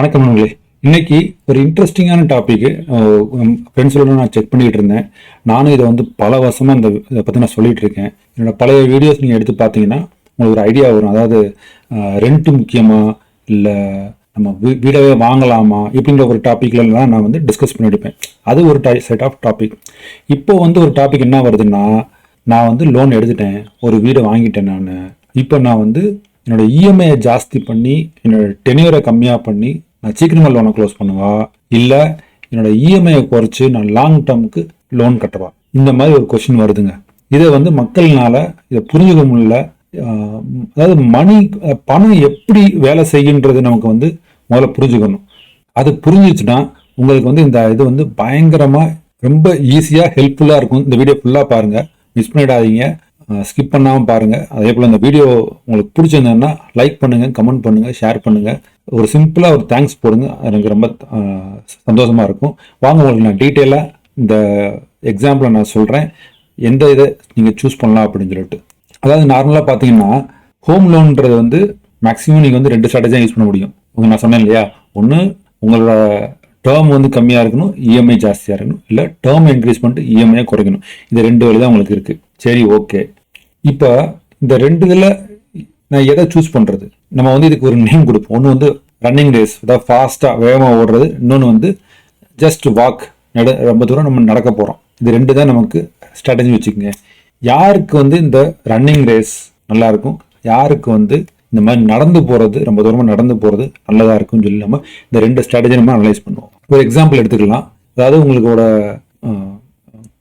வணக்கம் நண்பர்களே. இன்னைக்கு ஒரு இன்ட்ரெஸ்டிங்கான டாபிக் ஃப்ரெண்ட்ஸோட நான் செக் பண்ணிட்டு இருந்தேன். நானும் இதை வந்து பல வருஷமாக இந்த இதை பற்றி நான் சொல்லிட்டு இருக்கேன். என்னோட பழைய வீடியோஸ் நீங்கள் எடுத்து பார்த்தீங்கன்னா உங்களுக்கு ஒரு ஐடியா வரும். அதாவது ரெண்ட் முக்கியமா இல்லை நம்ம வீ- வீடவே வாங்கலாமா இப்படின்ற ஒரு டாப்பிக்லாம் நான் வந்து டிஸ்கஸ் பண்ணிவிடுப்பேன் அது ஒரு டை செட் ஆஃப் டாபிக் இப்போ வந்து ஒரு டாபிக் என்ன வருதுன்னா நான் வந்து லோன் எடுத்துட்டேன். ஒரு வீடை வாங்கிட்டேன் நான். இப்போ நான் வந்து என்னோட இஎம்ஐயை ஜாஸ்தி பண்ணி என்னோட டெனியூரை கம்மியாக பண்ணி நான் சீக்கிரமாக லோனை க்ளோஸ் பண்ணுவா? இல்லை என்னோட இஎம்ஐயை குறைச்சி நான் லாங் டேர்முக்கு லோன் கட்டவா? இந்த மாதிரி ஒரு கொஷின் வருதுங்க. இதை வந்து மக்கள்னால இதை புரிஞ்சுக்க முடியல. அதாவது மணி பணம் எப்படி வேலை செய்யுன்றது நமக்கு வந்து முதல்ல புரிஞ்சுக்கணும். அது புரிஞ்சிச்சுன்னா உங்களுக்கு வந்து இந்த இது வந்து பயங்கரமாக ரொம்ப ஈஸியாக ஹெல்ப்ஃபுல்லாக இருக்கும். இந்த வீடியோ ஃபுல்லாக பாருங்கள் மிஸ் பண்ணிடாதீங்க. ஸ்கிப் பண்ணாமல் பாருங்கள் அதே போல் இந்த வீடியோ உங்களுக்கு பிடிச்சிருந்ததுன்னா லைக் பண்ணுங்கள் கமெண்ட் பண்ணுங்கள் ஷேர் பண்ணுங்கள் ஒரு சிம்பிளாக ஒரு தேங்க்ஸ் போடுங்க. அது எனக்கு ரொம்ப சந்தோஷமாக இருக்கும். வாங்க உங்களுக்கு நான் டீட்டெயிலாக இந்த எக்ஸாம்பிளை நான் சொல்கிறேன் எந்த இதை நீங்கள் சூஸ் பண்ணலாம் அப்படின்னு சொல்லிட்டு. அதாவது நார்மலாக பார்த்தீங்கன்னா ஹோம் லோன்ன்றது வந்து மேக்ஸிமம் நீங்கள் வந்து ரெண்டு ஸ்ட்ராட்டஜியாக யூஸ் பண்ண முடியும். உங்கள் நான் சொன்னேன் இல்லையா? ஒன்று உங்களோட டேர்ம் வந்து கம்மியாக இருக்கணும் இஎம்ஐ ஜாஸ்தியாக இருக்கணும். இல்லை டேர்ம் இன்க்ரீஸ் பண்ணிட்டு இஎம்ஐயை குறைக்கணும். இது ரெண்டு வழி தான் உங்களுக்கு இருக்குது சரி ஓகே இப்போ இந்த ரெண்டு இதில் நான் எதை சூஸ் பண்ணுறது நம்ம வந்து இதுக்கு ஒரு நேம் கொடுப்போம். ஒன்று வந்து ரன்னிங் ரேஸ் அதாவது ஃபாஸ்ட்டாக வேகமாக ஓடுறது. இன்னொன்று வந்து ஜஸ்ட் வாக் நட ரொம்ப தூரம் நம்ம நடக்க போகிறோம் இது ரெண்டு தான் நமக்கு ஸ்ட்ராட்டஜி வச்சுக்கோங்க. யாருக்கு வந்து இந்த ரன்னிங் ரேஸ் நல்லா இருக்கும்? யாருக்கு வந்து இந்த மாதிரி நடந்து போகிறது ரொம்ப தூரமாக நடந்து போகிறது நல்லதாக இருக்கும்னு சொல்லி நம்ம இந்த ரெண்டு ஸ்ட்ராட்டஜி நம்ம அனலைஸ் பண்ணுவோம். ஒரு எக்ஸாம்பிள் எடுத்துக்கலாம். அதாவது உங்களோட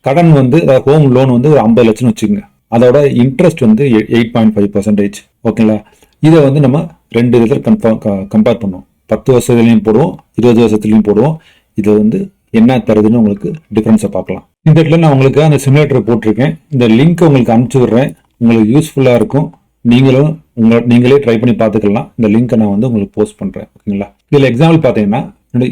கடன் வந்து ஹோம் லோன் வந்து ஒரு ஐம்பது லட்சம் வச்சுக்கோங்க. அதோட இன்ட்ரெஸ்ட் வந்து எயிட் பாயிண்ட் ஃபைவ் பர்சன்டேஜ் ஓகேங்களா இதை வந்து நம்ம ரெண்டு இதில் கன்ஃபார்ம் கம்பேர் பண்ணுவோம். பத்து வருஷத்துலையும் போடுவோம் இருபது வருஷத்துலையும் போடுவோம். இது வந்து என்ன தருதுன்னு உங்களுக்கு டிஃப்ரென்ஸை பார்க்கலாம். இந்த இடத்துல நான் உங்களுக்கு அந்த சிமுலேட்டர் போட்டிருக்கேன். இந்த லிங்க் உங்களுக்கு அனுப்பிச்சி விடுறேன். உங்களுக்கு யூஸ்ஃபுல்லாக இருக்கும். நீங்களும் உங்களை நீங்களே ட்ரை பண்ணி பார்த்துக்கலாம். இந்த லிங்க்கை நான் வந்து உங்களுக்கு போஸ்ட் பண்ணுறேன் ஓகேங்களா இதில் எக்ஸாம்பிள் பார்த்தீங்கன்னா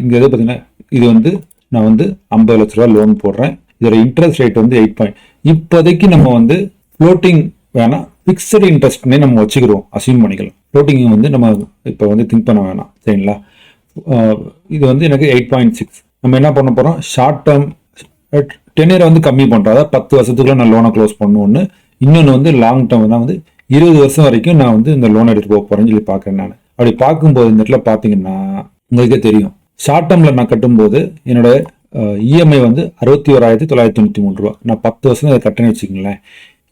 இங்கே எது பார்த்தீங்கன்னா இது வந்து நான் வந்து ஐம்பது லட்ச ரூபா லோன் போடுறேன். இதோட இன்ட்ரெஸ்ட் ரேட் வந்து எயிட் பாயிண்ட் இப்போதைக்கு நம்ம வந்து ஃப்ளோட்டிங் வேணாம் ஃபிக்ஸடு இன்ட்ரெஸ்ட்னே நம்ம வச்சுக்கிறோம் அசியூம் பண்ணிக்கலாம். ஃப்ளோட்டிங் வந்து நம்ம இப்போ வந்து திங்க் பண்ண வேணாம் சரிங்களா? இது வந்து எனக்கு எயிட் பாயிண்ட் சிக்ஸ் நம்ம என்ன பண்ண போகிறோம் ஷார்ட் டேர்ம் டென் வந்து கம்மி பண்ணுறோம் அதாவது பத்து வருஷத்துக்குள்ள நான் லோனை க்ளோஸ் பண்ணுவோன்னு இன்னொன்று வந்து லாங் டேர்ம் தான் வந்து இருபது வருஷம் வரைக்கும் நான் வந்து இந்த லோன் எடுத்து போக போகிறேன்னு சொல்லி பார்க்குறேன் நான். அப்படி பார்க்கும்போது இந்த இடத்துல பார்த்தீங்கன்னா உங்களுக்கே தெரியும். ஷார்ட் டேர்மில் நான் கட்டும்போது என்னோட இஎம்ஐ வந்து அறுபத்தி ஓராயிரத்தி தொள்ளாயிரத்தி தொண்ணூற்றி மூணு ரூபா. நான் பத்து வருஷம் அதை கட்டேன்னு வச்சுக்கங்களேன்.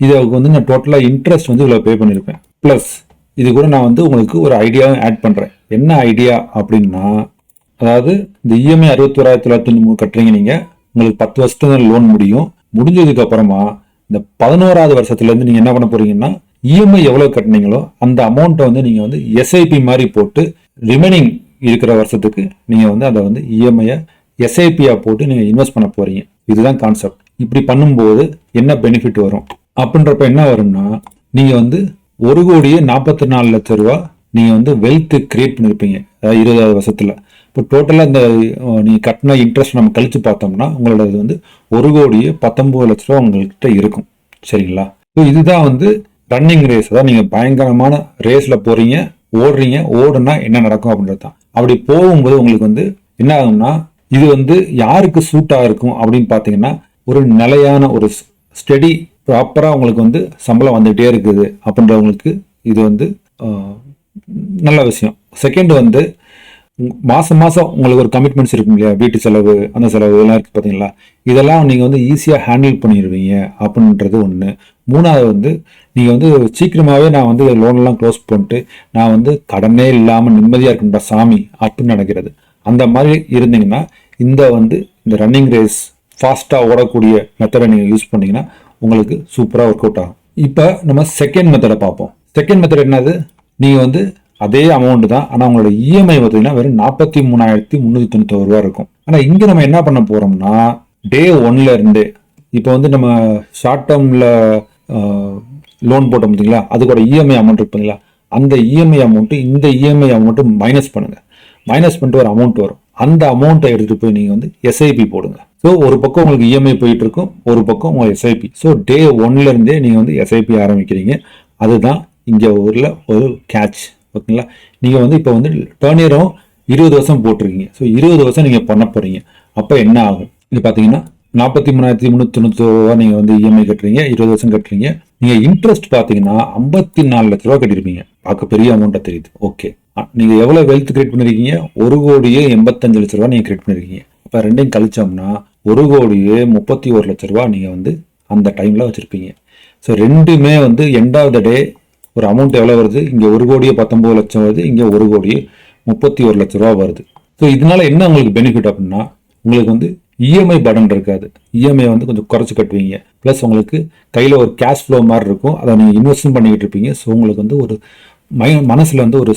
இதுக்கு வந்து நான் டோட்டலாக இன்ட்ரெஸ்ட் வந்து இவ்வளோ பே பண்ணியிருப்பேன். ப்ளஸ் இது கூட நான் வந்து உங்களுக்கு ஒரு ஐடியாவும் ஆட் பண்ணுறேன் என்ன ஐடியா அப்படின்னா அதாவது இந்த இஎம்ஐ அறுபத்தி ஓராயிரத்தி தொள்ளாயிரத்தி தொண்ணூறு கட்டுறீங்க நீங்கள் உங்களுக்கு பத்து வருஷத்துல லோன் முடியும். முடிஞ்சதுக்கு அப்புறமா இந்த பதினோராவது வருஷத்துலேருந்து நீங்கள் என்ன பண்ண போறீங்கன்னா இஎம்ஐ எவ்வளோ கட்டினீங்களோ அந்த அமௌண்ட்டை வந்து நீங்கள் வந்து எஸ்ஐபி மாதிரி போட்டு ரிமைனிங் இருக்கிற வருஷத்துக்கு நீங்கள் வந்து அதை வந்து இஎம்ஐயை எஸ்ஐபியாக போட்டு நீங்கள் இன்வெஸ்ட் பண்ண போறீங்க. இதுதான் கான்செப்ட் இப்படி பண்ணும்போது என்ன பெனிஃபிட் வரும்? அப்படின்றப்ப என்ன வரும்னா நீங்கள் வந்து ஒரு கோடியே நாற்பத்தி நாலு லட்ச ரூபா நீங்கள் வந்து வெல்த் கிரியேட் பண்ணியிருப்பீங்க அதாவது இருபதாவது வருஷத்தில். இப்போ டோட்டலாக இந்த நீங்கள் கட்டின இன்ட்ரெஸ்ட் நம்ம கழித்து பார்த்தோம்னா உங்களோட இது வந்து ஒரு கோடியே பத்தொம்பது லட்ச ரூபா உங்கள்கிட்ட இருக்கும். சரிங்களா? ஸோ இதுதான் வந்து ரன்னிங் ரேஸ் அதாவது நீங்கள் பயங்கரமான ரேஸில் போகிறீங்க ஓடுறீங்க ஓடுனா என்ன நடக்கும் அப்படின்றது தான் அப்படி போகும்போது உங்களுக்கு வந்து என்ன ஆகும்னா இது வந்து யாருக்கு சூட்டாக இருக்கும் அப்படின்னு பார்த்தீங்கன்னா ஒரு நிலையான ஒரு ஸ்டெடி ப்ராப்பராக உங்களுக்கு வந்து சம்பளம் வந்துகிட்டே இருக்குது அப்படின்றவங்களுக்கு இது வந்து நல்ல விஷயம். செகண்ட் வந்து மாதம் மாதம் உங்களுக்கு ஒரு கமிட்மெண்ட்ஸ் இருக்கும் இல்லையா? வீட்டு செலவு அந்த செலவு இதெல்லாம் இருக்குது பார்த்தீங்களா? இதெல்லாம் நீங்கள் வந்து ஈஸியாக ஹேண்டில் பண்ணிடுவீங்க அப்படின்றது ஒன்று மூணாவது வந்து நீங்கள் வந்து சீக்கிரமாகவே நான் வந்து லோன்லாம் க்ளோஸ் பண்ணிட்டு நான் வந்து கடனே இல்லாமல் நிம்மதியாக இருக்கின்ற சாமி அப்படின்னு நினைக்கிறது. அந்த மாதிரி இருந்தீங்கன்னா இந்த வந்து இந்த ரன்னிங் ரேஸ் ஃபாஸ்ட்டாக ஓடக்கூடிய மெத்தடை நீங்கள் யூஸ் பண்ணிங்கன்னா உங்களுக்கு சூப்பராக ஒர்க் அவுட் ஆகும். இப்போ நம்ம செகண்ட் மெத்தடை பார்ப்போம். செகண்ட் மெத்தட் என்னது? நீங்கள் வந்து அதே அமௌண்ட் தான் ஆனால் உங்களோட இஎம்ஐ பார்த்தீங்கன்னா வெறும் நாற்பத்தி மூணாயிரத்தி முந்நூற்றி தொண்ணூத்தொரு ரூபா இருக்கும். ஆனால் இங்கே நம்ம என்ன பண்ண போகிறோம்னா டே ஒன்ல இருந்து இப்போ வந்து நம்ம ஷார்ட் டேர்மில் லோன் போட்டோம் பார்த்தீங்களா? அதுக்கோட இஎம்ஐ அமௌண்ட் இருப்பீங்களா அந்த இஎம்ஐ அமௌண்ட்டு இந்த இஎம்ஐ அமௌண்ட்டு மைனஸ் பண்ணுங்கள் மைனஸ் பண்ணிட்டு ஒரு அமௌண்ட் வரும். அந்த அமௌண்ட்டை எடுத்துட்டு போய் நீங்கள் வந்து எஸ்ஐபி போடுங்க. ஸோ ஒரு பக்கம் உங்களுக்கு இஎம்ஐ போயிட்டு இருக்கும் ஒரு பக்கம் உங்கள் எஸ்ஐபி ஸோ டே ஒன்ல இருந்தே நீங்கள் வந்து எஸ்ஐபி ஆரம்பிக்கிறீங்க. அதுதான் இங்கே ஊரில் ஒரு கேட்ச் ஓகேங்களா நீங்கள் வந்து இப்போ வந்து டேர்னியரும் இருபது வருஷம் போட்டிருக்கீங்க. ஸோ இருபது வருஷம் நீங்கள் பண்ண போகிறீங்க அப்போ என்ன ஆகும்? இது பார்த்தீங்கன்னா நாற்பத்தி மூணாயிரத்தி முந்நூற்றி தொண்ணூற்றி ரூபா நீங்கள் வந்து இஎம்ஐ கட்டுறீங்க இருபது வருஷம் கட்டுறீங்க. நீங்கள் இன்ட்ரெஸ்ட் பார்த்தீங்கன்னா ஐம்பத்தி நாலு லட்ச ரூபா கட்டியிருப்பீங்க. பார்க்க பெரிய அமௌண்ட்டாக தெரியுது. ஓகே நீங்கள் எவ்வளோ வெல்த் கிரியேட் பண்ணிருக்கீங்க? ஒரு கோடியே எண்பத்தஞ்சு லட்ச ரூபா நீங்கள் கிரியேட் பண்ணிருக்கீங்க. இப்போ ரெண்டையும் கழிச்சோம்னா ஒரு கோடியே முப்பத்தி ஒரு லட்ச ரூபா நீங்கள் வந்து அந்த டைமில் வச்சுருப்பீங்க. ஸோ ரெண்டுமே வந்து எண்ட் ஆஃப் த டே ஒரு அமௌண்ட் எவ்வளோ வருது? இங்கே ஒரு கோடியே பத்தொம்பது லட்சம் வருது இங்கே ஒரு கோடியே முப்பத்தி ஒரு லட்ச ரூபா வருது. ஸோ இதனால் என்ன உங்களுக்கு பெனிஃபிட் அப்படின்னா உங்களுக்கு வந்து இஎம்ஐ பட்டன் இருக்காது. இஎம்ஐ வந்து கொஞ்சம் குறைச்சி கட்டுவீங்க. ப்ளஸ் உங்களுக்கு கையில் ஒரு கேஷ் ஃப்ளோ மாதிரி இருக்கும். அதை நீங்கள் இன்வெஸ்ட்மெண்ட் பண்ணிக்கிட்டு இருப்பீங்க. ஸோ உங்களுக்கு வந்து ஒரு மை மனசில் வந்து ஒரு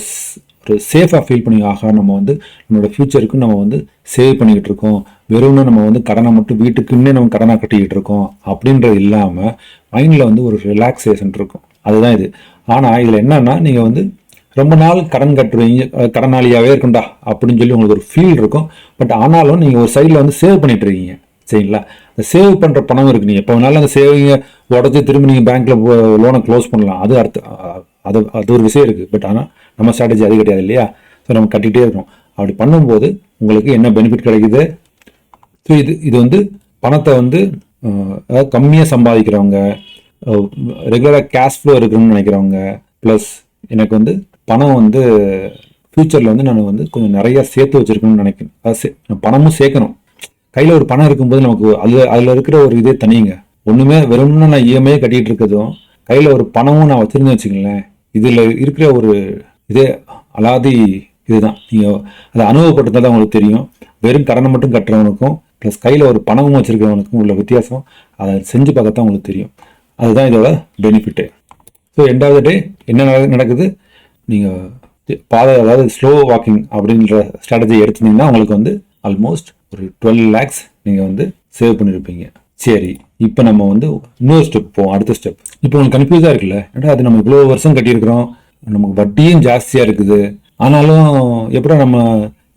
ஒரு சேஃபாக ஃபீல் பண்ணி ஆக நம்ம வந்து நம்மளோட ஃப்யூச்சருக்கு நம்ம வந்து சேவ் பண்ணிக்கிட்டு இருக்கோம். வெறும்னு நம்ம வந்து கடனை மட்டும் வீட்டுக்குன்னே நம்ம கடனாக கட்டிக்கிட்டு இருக்கோம். அப்படின்றது இல்லாமல் மைண்டில் வந்து ஒரு ரிலாக்ஸேஷன் இருக்கும். அதுதான் இது. ஆனால் இதில் என்னன்னா நீங்கள் வந்து ரொம்ப நாள் கடன் கட்டுவீங்க கடனாளியாகவே இருக்கும்டா அப்படின்னு சொல்லி உங்களுக்கு ஒரு ஃபீல் இருக்கும். பட் ஆனாலும் நீங்கள் ஒரு சைடில் வந்து சேவ் பண்ணிட்டு இருக்கீங்க. சரிங்களா? அந்த சேவ் பண்ணுற பணம் இருக்கு. நீங்கள் எப்போ வேணாலும் அந்த சேவிங்கை உடச்சி திரும்பி நீங்கள் பேங்க்கில் லோனை க்ளோஸ் பண்ணலாம். அது அர்த்தம். அது அது ஒரு விஷயம் இருக்குது பட் ஆனால் நம்ம ஸ்ட்ராட்டஜி அது கிடையாது இல்லையா? ஸோ நம்ம கட்டிகிட்டே இருக்கோம் அப்படி பண்ணும்போது உங்களுக்கு என்ன பெனிஃபிட் கிடைக்குது? ஸோ இது இது வந்து பணத்தை வந்து அதாவது கம்மியாக சம்பாதிக்கிறவங்க ரெகுலராக கேஷ் ஃப்ளோ இருக்குன்னு நினைக்கிறவங்க ப்ளஸ் எனக்கு வந்து பணம் வந்து ஃப்யூச்சரில் வந்து நான் வந்து கொஞ்சம் நிறையா சேர்த்து வச்சுருக்கணும்னு நினைக்கிறேன். சே- பணமும் சேர்க்கணும். கையில் ஒரு பணம் இருக்கும்போது நமக்கு அதில் அதில் இருக்கிற ஒரு இதே தனிங்க. ஒன்றுமே வெறும்னு நான் இஎம்ஐ கட்டிகிட்டு இருக்கிறதும் கையில் ஒரு பணமும் நான் வச்சுருந்தேன் வச்சுக்கங்களேன் இதில் இருக்கிற ஒரு இதே அலாதி இதுதான். நீங்கள் அதை அனுபவப்பட்டதா தான் உங்களுக்கு தெரியும். வெறும் கடனை மட்டும் கட்டுறவனுக்கும் ப்ளஸ் கையில் ஒரு பணமும் வச்சுருக்கிறவனுக்கும் உள்ள வித்தியாசம் அதை செஞ்சு பார்க்கத்தான் தான் உங்களுக்கு தெரியும். அதுதான் இதோட பெனிஃபிட்டு ஸோ ரெண்டாவது டே என்ன நடக்குது? நீங்கள் பாதை அதாவது ஸ்லோ வாக்கிங் அப்படின்ற ஸ்ட்ராட்டஜி எடுத்துனீங்கன்னா உங்களுக்கு வந்து ஆல்மோஸ்ட் ஒரு டுவெல் லேக்ஸ் நீங்கள் வந்து சேவ் பண்ணியிருப்பீங்க சரி இப்போ நம்ம வந்து இன்னொரு ஸ்டெப் போவோம் அடுத்த ஸ்டெப் இப்போ உங்களுக்கு கன்ஃபியூஸாக இருக்குல்ல? ஏன்னா அது நம்ம இவ்வளோ வருஷம் கட்டியிருக்கிறோம். நமக்கு வட்டியும் ஜாஸ்தியாக இருக்குது. ஆனாலும் எப்படி நம்ம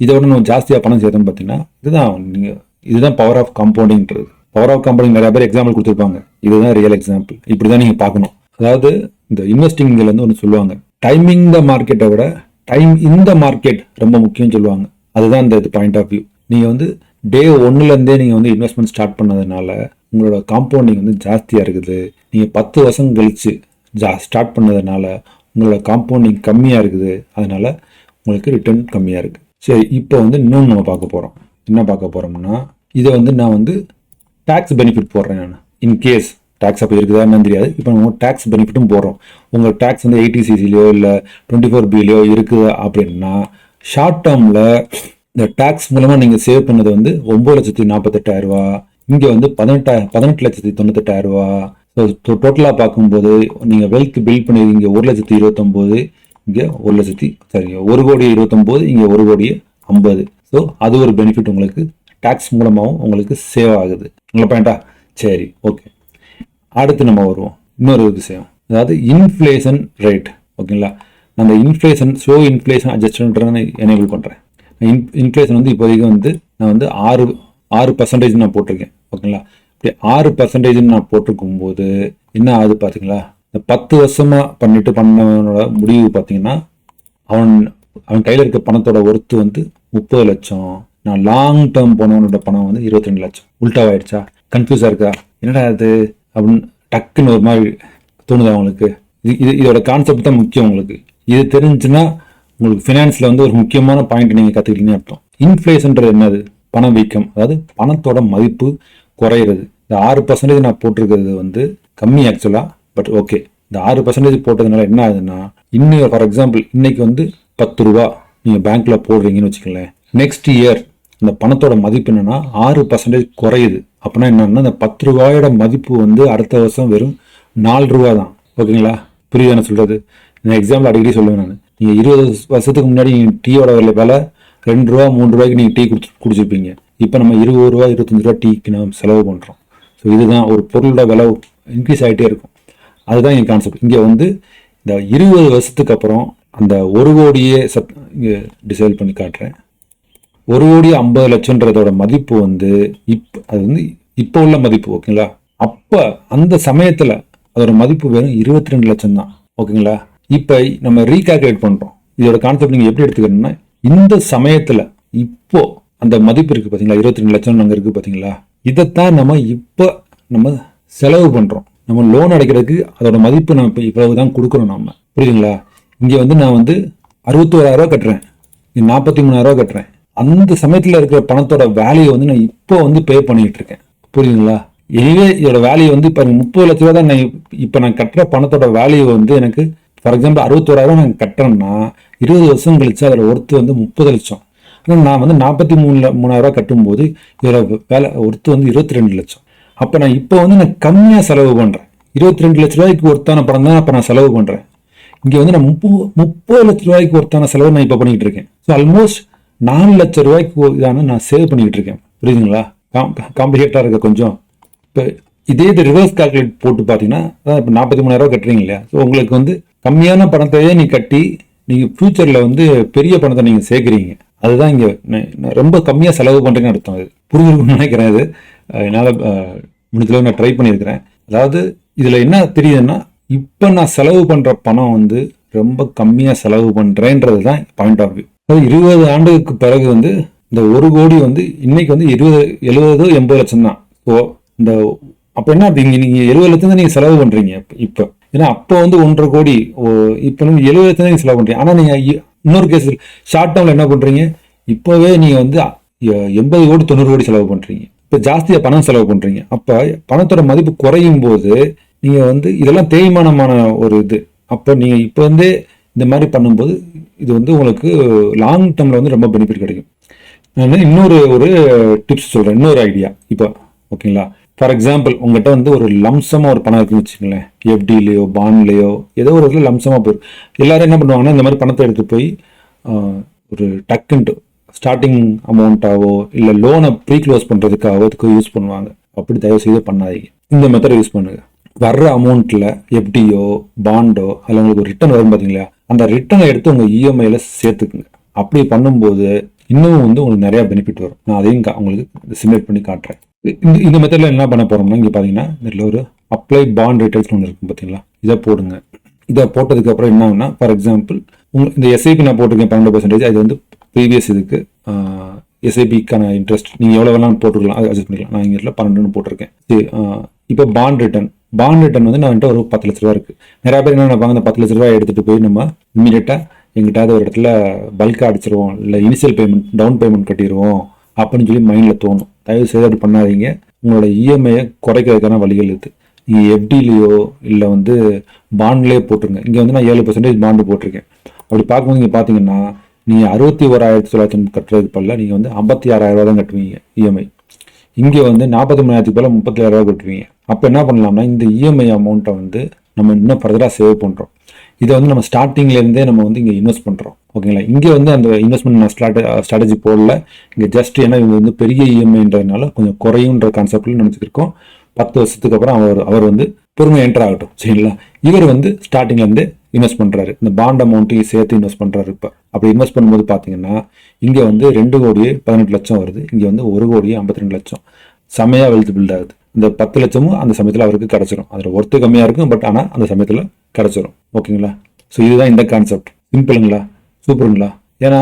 இதை விட நம்ம ஜாஸ்தியாக பணம் சேர்த்தோம்னு பார்த்தீங்கன்னா இதுதான் நீங்கள் இதுதான் பவர் ஆஃப் காம்பவுண்டிங்கிறது பவர் ஆஃப் காம்பவுண்டிங் நிறைய பேர் எக்ஸாம்பிள் கொடுத்துருப்பாங்க. இதுதான் ரியல் எக்ஸாம்பிள் இப்படி தான் நீங்கள் பார்க்கணும். அதாவது இந்த இன்வெஸ்டிங்கில் வந்து ஒன்று சொல்லுவாங்க. டைமிங் த மார்க்கெட்டை விட டைம் இந்த மார்க்கெட் ரொம்ப முக்கியம் சொல்லுவாங்க. அதுதான் இந்த இது பாயிண்ட் ஆஃப் வியூ நீங்கள் வந்து டே ஒன்னுலேருந்தே நீங்கள் வந்து இன்வெஸ்ட்மெண்ட் ஸ்டார்ட் பண்ணதுனால உங்களோட காம்பவுண்டிங் வந்து ஜாஸ்தியாக இருக்குது. நீங்கள் பத்து வருஷம் கழிச்சு ஜா ஸ்டார்ட் பண்ணதுனால உங்களோட காம்பவுண்டிங் கம்மியாக இருக்குது. அதனால் உங்களுக்கு ரிட்டர்ன் கம்மியாக இருக்குது சரி இப்போ வந்து இன்னொன்று நம்ம பார்க்க போகிறோம் என்ன பார்க்க போகிறோம்னா இதை வந்து நான் வந்து டேக்ஸ் பெனிஃபிட் போடுறேன் நான். இன்கேஸ் டேக்ஸ் அப்போ இருக்குதா என்னன்னு தெரியாது. இப்போ நம்ம டேக்ஸ் பெனிஃபிட்டும் போடுறோம். உங்கள் டேக்ஸ் வந்து எயிட்டி சிசிலையோ இல்லை டுவெண்ட்டி ஃபோர் பிலையோ இருக்குது அப்படின்னா ஷார்ட் டேர்மில் இந்த டேக்ஸ் மூலமாக நீங்கள் சேவ் பண்ணது வந்து ஒம்பது லட்சத்தி நாற்பத்தெட்டாயிரரூவா இங்கே வந்து பதினெட்டா பதினெட்டு லட்சத்தி தொண்ணூத்தெட்டாயிரரூவா ஸோ டோட்டலாக பார்க்கும்போது நீங்கள் வெல்த் பில்ட் இங்கே ஒரு லட்சத்தி இருபத்தொம்போது இங்கே ஒரு லட்சத்தி சாரி ஒரு கோடி இருபத்தொம்போது இங்கே ஒரு கோடி ஐம்பது. ஸோ அது ஒரு பெனிஃபிட் உங்களுக்கு டேக்ஸ் மூலமாகவும் உங்களுக்கு சேவ் ஆகுது. உங்களை பாயிண்டா சரி ஓகே அடுத்து நம்ம வருவோம். இன்னொரு விஷயம். அதாவது இன்ஃப்ளேஷன் ரேட் ஓகேங்களா நான் அந்த inflation slow inflation adjustment enable பண்ணுறேன் இன் இன்ஃப்ளேஷன் வந்து இப்போதைக்கு வந்து நான் வந்து ஆறு ஆறு பர்சன்டேஜ் நான் போட்டிருக்கேன். ஓகேங்களா? இப்படி ஆறு பர்சன்டேஜ்னு நான் போட்டிருக்கும் போது என்ன ஆகுது பார்த்தீங்களா இந்த பத்து வருஷமாக பண்ணிட்டு பண்ணவனோட முடிவு பார்த்தீங்கன்னா அவன் அவன் கையில் இருக்க பணத்தோட ஒர்த்து வந்து முப்பது லட்சம். நான் லாங் டேர்ம் போனவனோட பணம் வந்து இருபத்தி ரெண்டு லட்சம் உல்டாவாயிடுச்சா கன்ஃபியூஸாக இருக்கா? என்னடா இது? அப்படின்னு டக்குன்னு ஒரு மாதிரி தோணுதா அவங்களுக்கு. இது இது இதோட கான்செப்ட் தான் முக்கியம் உங்களுக்கு இது தெரிஞ்சுன்னா உங்களுக்கு ஃபினான்ஸில் வந்து ஒரு முக்கியமான பாயிண்ட் நீங்கள் கற்றுக்கிட்டீங்கன்னு அர்த்தம். இன்ஃப்ளேஷன்றது என்னது? பணவீக்கம் அதாவது பணத்தோட மதிப்பு குறையிறது. இந்த ஆறு பர்சன்டேஜ் நான் போட்டிருக்கிறது வந்து கம்மி ஆக்சுவலாக பட் ஓகே இந்த ஆறு பர்சன்டேஜ் போட்டதுனால என்ன ஆகுதுன்னா இன்னும் ஃபார் எக்ஸாம்பிள் இன்னைக்கு வந்து பத்து ரூபா நீங்கள் பேங்க்கில் போடுறீங்கன்னு வச்சுக்கோங்களேன். நெக்ஸ்ட் இயர் அந்த பணத்தோட மதிப்பு என்னன்னா ஆறு பர்சன்டேஜ் குறையுது. அப்படின்னா என்னன்னா இந்த பத்து ரூபாயோட மதிப்பு வந்து அடுத்த வருஷம் வெறும் நாலு ரூபா தான். ஓகேங்களா புரியுது என்ன சொல்கிறது நான் எக்ஸாம்பிள் அடிக்கடி சொல்லுவேன் நான். நீங்கள் இருபது வருஷத்துக்கு முன்னாடி நீங்கள் டீயோட விலை ரெண்டு ரூபா மூணு ரூபாய்க்கு நீங்கள் டீ குடிச்சு குடிச்சிருப்பீங்க. இப்போ நம்ம இருபது ரூபா இருபத்தஞ்சி ரூபா டீக்கு நம்ம செலவு பண்ணுறோம் ஸோ இதுதான் ஒரு பொருளோட விலை இன்க்ரீஸ் ஆகிட்டே இருக்கும். அதுதான் என் கான்செப்ட் இங்கே வந்து இந்த இருபது வருஷத்துக்கு அப்புறம் அந்த ஒரு கோடியே சத் இங்கே டிசைட் பண்ணி காட்டுறேன். ஒரு கோடி ஐம்பது லட்சம்ன்றதோட மதிப்பு வந்து இப்போ அது வந்து இப்போ உள்ள மதிப்பு ஓகேங்களா அப்போ அந்த சமயத்தில் அதோட மதிப்பு வெறும் இருபத்தி ரெண்டு லட்சம் தான் ஓகேங்களா இப்போ நம்ம ரீகால்குலேட் பண்ணுறோம் இதோட கான்செப்ட் நீங்கள் எப்படி எடுத்துக்கணும்னா இந்த சமயத்தில் இப்போ அந்த மதிப்பு இருக்குது பார்த்தீங்களா இருபத்தி ரெண்டு லட்சம் அங்க இருக்குது பார்த்தீங்களா இதைத்தான் நம்ம இப்போ நம்ம செலவு பண்ணுறோம் நம்ம லோன் அடைக்கிறதுக்கு அதோட மதிப்பு நம்ம இப்போ இவ்வளவு தான் கொடுக்குறோம் நம்ம புரியுதுங்களா? இங்கே வந்து நான் வந்து அறுபத்தோராயிரம் கட்டுறேன். கட்டுறேன் நாற்பத்தி மூணாயிரம் கட்டுறேன். அந்த சமயத்தில் இருக்கிற பணத்தோட வேல்யூ வந்து நான் இப்போ வந்து பே பண்ணிக்கிட்டு இருக்கேன். புரியுதுங்களா? எனவே இதோட வேல்யூ வந்து இப்போ முப்பது லட்ச ரூபா தான் நான் இப்போ நான் கட்டுற பணத்தோட வேல்யூ வந்து எனக்கு ஃபார் எக்ஸாம்பிள் அறுபத்தோராயிரம் நான் கட்டுறேன்னா இருபது வருஷம் கழிச்சு அதில் ஒர்த்து வந்து முப்பது லட்சம். ஆனால் நான் வந்து நாற்பத்தி மூணு மூணாயிரம் ரூபாய் கட்டும்போது இதோட வேலை ஒர்த்து வந்து இருபத்தி ரெண்டு லட்சம். அப்போ நான் இப்போ வந்து நான் கம்மியாக செலவு பண்ணுறேன் இருபத்தி ரெண்டு லட்ச ரூபாய்க்கு ஒருத்தான படம் தான் அப்போ நான் செலவு பண்ணுறேன் இங்கே வந்து நான் முப்பது முப்பது லட்ச ரூபாய்க்கு ஒருத்தான செலவு நான் இப்போ பண்ணிக்கிட்டு இருக்கேன். ஸோ ஆல்மோஸ்ட் நாலு லட்ச ரூபாய்க்கு இதான நான் சேவ் பண்ணிக்கிட்டு இருக்கேன். புரியுதுங்களா? காம்ப்ளிகேட்டாக இருக்க கொஞ்சம். இப்போ இதே இது ரிவர்ஸ் கால்குலேட் போட்டு பார்த்தீங்கன்னா அதான் இப்போ நாற்பத்தி மூணாயிரம் கட்டுறீங்க இல்லையா? ஸோ உங்களுக்கு வந்து கம்மியான பணத்தையே நீ கட்டி நீங்கள் ஃப்யூச்சரில் வந்து பெரிய பணத்தை நீங்கள் சேர்க்குறீங்க. அதுதான் இங்கே ரொம்ப கம்மியாக செலவு பண்ணுறேன்னு அர்த்தம் அது. புரிஞ்சிருக்கும்னு நினைக்கிறேன் இது என்னால் முடிஞ்சளவு நான் ட்ரை பண்ணியிருக்கிறேன். அதாவது இதில் என்ன தெரியுதுன்னா இப்போ நான் செலவு பண்ணுற பணம் வந்து ரொம்ப கம்மியாக செலவு பண்ணுறேன்றது தான் பாயிண்ட் ஆஃப் வியூ அதாவது இருபது ஆண்டுக்கு பிறகு வந்து இந்த ஒரு கோடி வந்து இன்னைக்கு வந்து இருபது எழுபது எண்பது லட்சம் தான் ஸோ இந்த அப்போ என்ன இங்கே நீங்கள் எழுபது லட்சம் தான் நீங்கள் செலவு பண்ணுறீங்க இப்போ. ஏன்னா அப்போ வந்து ஒன்றரை கோடி இப்போ நீங்கள் எழுபது நீங்கள் செலவு பண்ணுறீங்க ஆனால் நீங்கள் இன்னொரு கேஸ் ஷார்ட் டேர்மில் என்ன பண்ணுறீங்க இப்போவே நீங்கள் வந்து எண்பது கோடி தொண்ணூறு கோடி செலவு பண்ணுறீங்க இப்போ ஜாஸ்தியாக பணம் செலவு பண்ணுறீங்க அப்போ பணத்தோட மதிப்பு குறையும் போது நீங்கள் வந்து இதெல்லாம் தேய்மானமான ஒரு இது. அப்போ நீங்கள் இப்போ வந்து இந்த மாதிரி பண்ணும்போது இது வந்து உங்களுக்கு லாங் டேர்மில் வந்து ரொம்ப பெனிஃபிட் கிடைக்கும். நான் இன்னொரு ஒரு டிப்ஸ் சொல்கிறேன் இன்னொரு ஐடியா இப்போ ஓகேங்களா ஃபார் எக்ஸாம்பிள் உங்கள்கிட்ட வந்து ஒரு லம்சமாக ஒரு பணம் இருக்குன்னு வச்சுக்கோங்களேன். எஃப்டிலேயோ பாண்ட்லேயோ ஏதோ ஒரு இடத்துல லம்சமாக போயிடும் எல்லோரும் என்ன பண்ணுவாங்கன்னா இந்த மாதிரி பணத்தை எடுத்து போய் ஒரு டக்குன்ட்டு ஸ்டார்டிங் அமௌண்ட்டாவோ இல்லை லோனை ப்ரீ க்ளோஸ் பண்ணுறதுக்காகவோ அதுக்கு யூஸ் பண்ணுவாங்க. அப்படி தயவு செய்து பண்ணாதீங்க. இந்த மெத்தடை யூஸ் பண்ணுங்க. வர்ற அமௌண்ட்டில் எஃப்டியோ பாண்டோ அதில் உங்களுக்கு ஒரு ரிட்டர்ன் வரும் பார்த்தீங்களா அந்த ரிட்டர்னை எடுத்து உங்கள் இஎம்ஐயில் சேர்த்துக்குங்க. அப்படி பண்ணும்போது இன்னும் வந்து உங்களுக்கு நிறையா பெனிஃபிட் வரும். நான் அதையும் உங்களுக்கு சிமுலேட் பண்ணி காட்டுறேன். இந்த இந்த மெத்தடில் என்ன பண்ண போகிறோம்னா இங்கே பார்த்தீங்கன்னா இதில் ஒரு அப்ளை பாண்ட் டீடைல்ஸ் ஒன்று இருக்கும் பார்த்தீங்களா இதை போடுங்க. இதை போட்டதுக்கப்புறம் என்ன ஆகுனா ஃபார் எக்ஸாம்பிள் உங்கள் இந்த எஸ்ஐபி நான் போட்டிருக்கேன் பன்னெண்டு பர்சன்டேஜ் அது வந்து ப்ரீவியஸ் இதுக்கு எஸ்ஐபிக்கான இன்ட்ரெஸ்ட் நீங்கள் எவ்வளோ வேணாலும் போட்டுருக்கலாம் அது அட்ஜஸ்ட் பண்ணிக்கலாம். நான் இங்கே பன்னெண்டுன்னு போட்டிருக்கேன். சரி இப்போ பாண்ட் ரிட்டர்ன் பாண்ட் ரிட்டர்ன் வந்து நான் ஒரு பத்து லட்ச ரூபா இருக்குது நிறையா பேர் என்ன நினைப்பாங்க அந்த பத்து லட்ச ரூபாய் எடுத்துகிட்டு போய் நம்ம இமீடியட்டாக எங்கிட்டாவது ஒரு இடத்துல பல்காக அடிச்சிருவோம் இல்லை இனிஷியல் பேமெண்ட் டவுன் பேமெண்ட் கட்டிடுவோம் அப்படின்னு சொல்லி மைண்டில் தோணும். தயவு செய்து அப்படி பண்ணாதீங்க. உங்களோட இஎம்ஐயை குறைக்கிறதுக்கான வழிகள் இருக்குது நீங்கள் எஃப்டிலேயோ இல்லை வந்து பாண்ட்லேயே போட்டுருங்க. இங்கே வந்து நான் ஏழு பர்சன்டேஜ் பாண்டு போட்டிருக்கேன். அப்படி பார்க்கும்போது நீங்கள் பார்த்தீங்கன்னா நீங்கள் அறுபத்தி ஓராயிரத்தி தொள்ளாயிரத்தி கட்டுறதுக்கு பதில் நீங்கள் வந்து ஐம்பத்தி ஆறாயிரம் ரூபா தான் கட்டுவீங்க இஎம்ஐ இங்கே வந்து நாற்பத்தி மூணாயிரத்துக்கு பதில் முப்பத்தி ஆயிரம் ரூபா கட்டுவீங்க. அப்போ என்ன பண்ணலாம்னா இந்த இஎம்ஐ அமௌண்ட்டை வந்து நம்ம இன்னும் ஃபர்தராக சேவ் பண்ணுறோம் இதை வந்து நம்ம ஸ்டார்டிங்லேருந்தே நம்ம வந்து இங்கே இன்வெஸ்ட் பண்ணுறோம் ஓகேங்களா? இங்கே வந்து அந்த இன்வெஸ்ட்மெண்ட் நான் ஸ்ட்ராட்ட ஸ்ட்ராட்டஜி போடல. இங்கே ஜஸ்ட் ஏன்னா இவங்க வந்து பெரிய இஎம்ஐன்றதுனால கொஞ்சம் குறையுன்ற கான்செப்டில் நினச்சிருக்கோம். பத்து வருஷத்துக்கு அப்புறம் அவர் அவர் வந்து பொறுமை என்டர் ஆகட்டும். சரிங்களா? இவர் வந்து ஸ்டார்டிங்லேருந்து இன்வெஸ்ட் பண்ணுறாரு இந்த பாண்ட் அமௌண்ட்டையும் சேர்த்து இன்வெஸ்ட் பண்ணுறாரு இப்போ. அப்படி இன்வெஸ்ட் பண்ணும்போது பார்த்தீங்கன்னா இங்கே வந்து ரெண்டு கோடியே பதினெட்டு லட்சம் வருது. இங்கே வந்து ஒரு கோடியே ஐம்பத்தி ரெண்டு லட்சம். செமையாக வெல்த் பில்ட் ஆகுது. இந்த பத்து லட்சமும் அந்த சமயத்தில் அவருக்கு கிடச்சிரும். அதில் ஒர்த்து கம்மியாக இருக்கும் பட் ஆனால் அந்த சமயத்தில் கிடச்சிரும். ஓகேங்களா? ஸோ இதுதான் இந்த கான்செப்ட் சிம்பிளுங்களா சூப்பருங்களா? ஏன்னா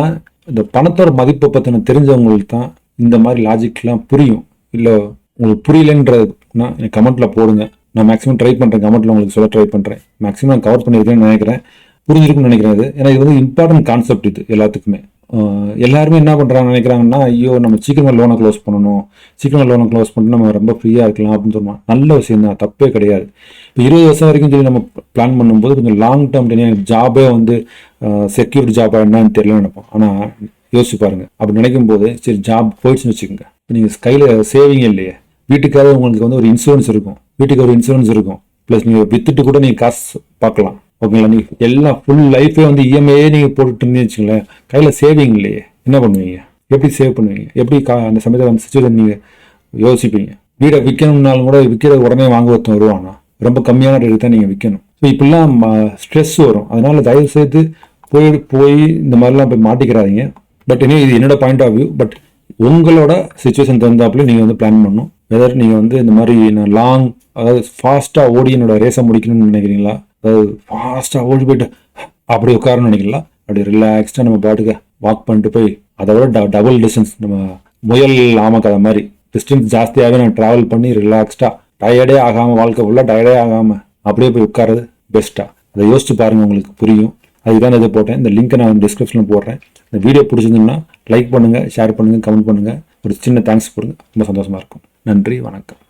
இந்த பணத்தோட மதிப்பை பற்றின தெரிஞ்சவங்களுக்கு தான் இந்த மாதிரி லாஜிக்லாம் புரியும். இல்லை உங்களுக்கு புரியலன்றதுனா எனக்கு கமெண்ட்டில் போடுங்க. நான் மேக்ஸிமம் ட்ரை பண்ணுறேன் கமெண்ட்டில் உங்களுக்கு சொல்ல ட்ரை பண்ணுறேன் மேக்ஸிமம் நான் கவர் பண்ணியிருக்கேன்னு நினைக்கிறேன். புரிஞ்சிருக்கும்னு நினைக்கிறேன் இது ஏன்னா இது வந்து இம்பார்ட்டன்ட் கான்செப்ட் இது எல்லாத்துக்குமே. எல்லாருமே என்ன பண்ணுறாங்க நினைக்கிறாங்கன்னா ஐயோ நம்ம சீக்கிரமாக லோனை க்ளோஸ் பண்ணணும். சீக்கிரமாக லோனை க்ளோஸ் பண்ணிட்டு நம்ம ரொம்ப ஃப்ரீயாக இருக்கலாம் அப்படின்னு சொல்லுவோம் நல்ல விஷயம் தான். தப்பே கிடையாது. இப்போ இருபது வருஷம் வரைக்கும் சொல்லி நம்ம பிளான் பண்ணும்போது கொஞ்சம் லாங் டேர்ம் எனக்கு ஜாபே வந்து செக்யூரிட்டி ஜாபாக என்னன்னு தெரியல நினைப்போம். ஆனால் யோசிச்சு பாருங்கள் அப்படி நினைக்கும் போது சரி ஜாப் போயிடுச்சுன்னு வச்சுக்கோங்க. இப்போ நீங்கள் கையில் சேவிங் இல்லையே. வீட்டுக்காக உங்களுக்கு வந்து ஒரு இன்சூரன்ஸ் இருக்கும். வீட்டுக்கு ஒரு இன்சூரன்ஸ் இருக்கும். ப்ளஸ் நீங்கள் வித்துட்டு கூட நீங்கள் காசு பார்க்கலாம். ஓகேங்களா? நீ எல்லாம் ஃபுல் லைஃபே வந்து இஎம்ஐயே நீங்கள் போட்டுட்டு இருந்தீங்கன்னு வச்சுங்களேன் கையில் சேவிங் இல்லையே. என்ன பண்ணுவீங்க? எப்படி சேவ் பண்ணுவீங்க? எப்படி கா அந்த சமயத்தில் அந்த சுச்சுவேஷன் நீங்கள் யோசிப்பீங்க? வீடை விற்கணும்னாலும் கூட விற்கிற உடனே வாங்க ஒருத்தன் வருவானா? ரொம்ப கம்மியான ரேட்டு தான் நீங்கள் விற்கணும் ஸோ இப்படிலாம் ஸ்ட்ரெஸ் வரும். அதனால் தயவு செய்து போய் போய் இந்த மாதிரிலாம் போய் மாட்டிக்கிறாதீங்க. பட் இனி இது என்னோட பாயிண்ட் ஆஃப் வியூ பட் உங்களோட சுச்சுவேஷன் தகுந்தாப்புல நீங்கள் வந்து பிளான் பண்ணணும். வெதர் நீங்கள் வந்து இந்த மாதிரி நான் லாங் அதாவது ஃபாஸ்ட்டாக ஓடி என்னோட ரேஸை முடிக்கணும்னு நினைக்கிறீங்களா? அதாவது ஃபாஸ்ட்டாக ஓடி போயிட்டு அப்படி உட்காரணும்னு நினைக்கிறீங்களா? அப்படி ரிலாக்ஸ்டாக நம்ம பாட்டுக்க வாக் பண்ணிட்டு போய் அதை விட டபுள் டிஸ்டன்ஸ் நம்ம முயல் ஆம கதை மாதிரி டிஸ்டன்ஸ் ஜாஸ்தியாகவே நான் ட்ராவல் பண்ணி ரிலாக்ஸ்டாக டயர்டே ஆகாமல் வாழ்க்கை ஃபுல்லாக டயர்டே ஆகாமல் அப்படியே போய் உட்காரது பெஸ்ட்டாக அதை யோசிச்சு பாருங்கள் உங்களுக்கு புரியும். அதுக்கு தான் இதை போட்டேன். இந்த லிங்க்கை நான் டிஸ்கிரிப்ஷனில் போடுறேன். இந்த வீடியோ பிடிச்சிருந்தீங்கன்னா லைக் பண்ணுங்கள் ஷேர் பண்ணுங்கள் கமெண்ட் பண்ணுங்கள் ஒரு சின்ன தேங்க்ஸ் கொடுங்க. ரொம்ப சந்தோஷமாக இருக்கும். நன்றி வணக்கம்.